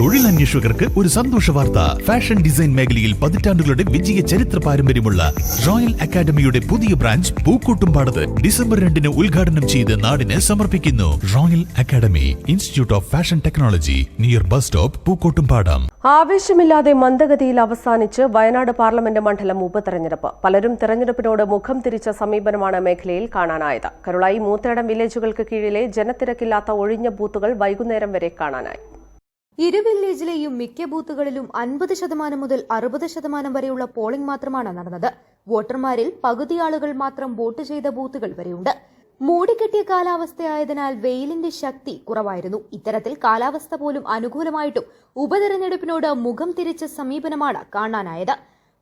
തൊഴിലന്വേഷകർക്ക് ഒരു സന്തോഷ വാർത്ത. ഫാഷൻ ഡിസൈൻ മേഖലയിൽ പതിറ്റാണ്ടുകളുടെ വിജയ ചരിത്ര പാരമ്പര്യമുള്ള റോയൽ അക്കാദമിയുടെ പുതിയ ബ്രാഞ്ച് പൂക്കോട്ടുംപാടത്ത് ഡിസംബർ രണ്ടിന് ഉദ്ഘാടനം ചെയ്ത് നാടിന് സമർപ്പിക്കുന്നു. Royal academy institute of fashion technology near bus stop Pookkottumpadam. ആവേശമില്ലാതെ മന്ദഗതിയിൽ അവസാനിച്ച് വയനാട് പാർലമെന്റ് മണ്ഡലം ഉപതെരഞ്ഞെടുപ്പ്. പലരും തെരഞ്ഞെടുപ്പിനോട് മുഖം തിരിച്ച സമീപനമാണ് മേഖലയിൽ കാണാനായത്. കരുളായി മൂത്തേടം വില്ലേജുകൾക്ക് കീഴിലെ ജനത്തിരക്കില്ലാത്ത ഒഴിഞ്ഞ ബൂത്തുകൾ വൈകുന്നേരം വരെ കാണാനായി. ഇരു വില്ലേജിലെയും മിക്ക ബൂത്തുകളിലും അൻപത് ശതമാനം മുതൽ അറുപത് ശതമാനം വരെയുള്ള പോളിംഗ് മാത്രമാണ് നടന്നത്. വോട്ടർമാരിൽ പകുതി ആളുകൾ മാത്രം വോട്ട് ചെയ്ത ബൂത്തുകൾ വരെയുണ്ട്. മൂടിക്കെട്ടിയ കാലാവസ്ഥയായതിനാൽ വെയിലിന്റെ ശക്തി കുറവായിരുന്നു. ഇത്തരത്തിൽ കാലാവസ്ഥ പോലും അനുകൂലമായിട്ടും ഉപതെരഞ്ഞെടുപ്പിനോട് മുഖം തിരിച്ച സമീപനമാണ് കാണാനായത്.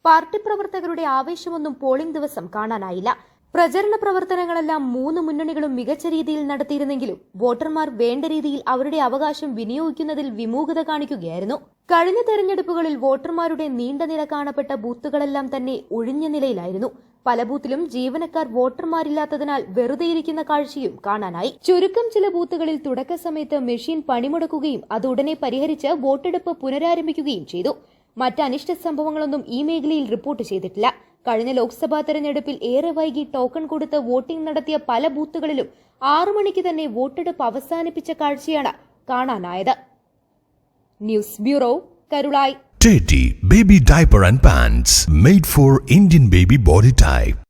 പാർട്ടി പ്രവർത്തകരുടെ ആവേശമൊന്നും പോളിംഗ് ദിവസം കാണാനായില്ല. പ്രചരണ പ്രവർത്തനങ്ങളെല്ലാം മൂന്ന് മുന്നണികളും മികച്ച രീതിയിൽ നടത്തിയിരുന്നെങ്കിലും വോട്ടർമാർ വേണ്ട രീതിയിൽ അവരുടെ അവകാശം വിനിയോഗിക്കുന്നതിൽ വിമൂഖത കാണിക്കുകയായിരുന്നു. കഴിഞ്ഞ തെരഞ്ഞെടുപ്പുകളിൽ വോട്ടർമാരുടെ നീണ്ട നില കാണപ്പെട്ട ബൂത്തുകളെല്ലാം തന്നെ ഒഴിഞ്ഞ നിലയിലായിരുന്നു. പല ബൂത്തിലും ജീവനക്കാർ വോട്ടർമാരില്ലാത്തതിനാൽ വെറുതെയിരിക്കുന്ന കാഴ്ചയും കാണാനായി. ചുരുക്കം ചില ബൂത്തുകളിൽ തുടക്ക സമയത്ത് മെഷീൻ പണിമുടക്കുകയും അത് ഉടനെ പരിഹരിച്ച് വോട്ടെടുപ്പ് പുനരാരംഭിക്കുകയും ചെയ്തു. മറ്റ് അനിഷ്ട സംഭവങ്ങളൊന്നും ഈ മേഖലയിൽ റിപ്പോർട്ട് ചെയ്തിട്ടില്ല. കഴിഞ്ഞ ലോക്സഭാ തെരഞ്ഞെടുപ്പിൽ ഏറെ വൈകി ടോക്കൺ കൊടുത്ത് വോട്ടിംഗ് നടത്തിയ പല ബൂത്തുകളിലും ആറു മണിക്ക് തന്നെ വോട്ടെടുപ്പ് അവസാനിപ്പിച്ച കാഴ്ചയാണ് കാണാനായത് news bureau Karulai Teddy Baby Diaper and Pants made for Indian baby body type.